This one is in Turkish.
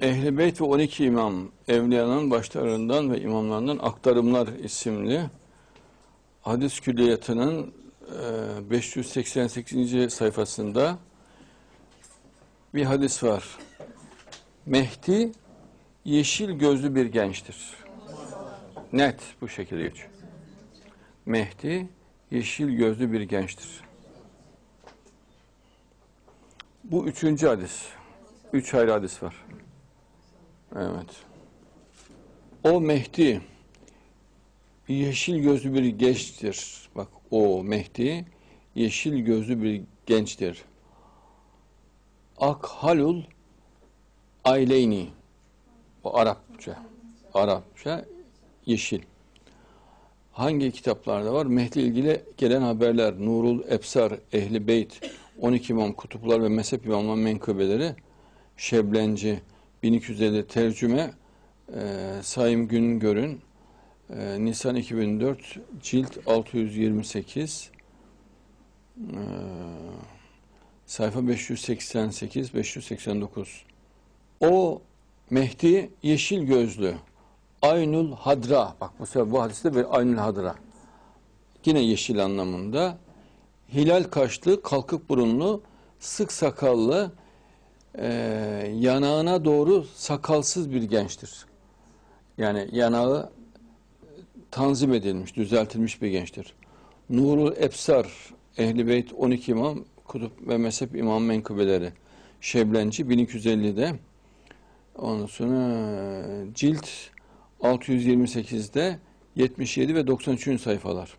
Ehl-i Beyt ve 12 İmam Evliyanın başlarından ve imamlarından aktarımlar isimli hadis külliyatının e, 588. sayfasında bir hadis var. Mehdi yeşil gözlü bir gençtir. Net bu şekilde geçiyor. Mehdi yeşil gözlü bir gençtir. Bu üçüncü hadis. Üç ayrı hadis var. Evet. O Mehdi yeşil gözlü bir gençtir. Bak o Mehdi yeşil gözlü bir gençtir. Akhalul Ayleyni. O Arapça. Arapça yeşil. Hangi kitaplarda var? Mehdi ilgili gelen haberler, Nurul Ebsar, Ehli Beyt, 12 imam kutuplar ve mezhep imamların menkıbeleri, Şeblenci, 1250 tercüme, e, Saim Güngör'ün e, Nisan 2004, cilt 628, e, sayfa 588-589. O Mehdi yeşil gözlü, Aynul Hadra, bak bu sefer bu hadiste bir Aynul Hadra, yine yeşil anlamında, hilal kaşlı, kalkık burunlu, sık sakallı, e, yanağına doğru sakalsız bir gençtir. Yani yanağı tanzim edilmiş, düzeltilmiş bir gençtir. Nurul Ebsar, Ehli Beyt 12 imam, kutup ve mezhep imam menkıbeleri. Şeblenci 1250'de. Ondan sonra cilt 628'de 77 ve 93. sayfalar.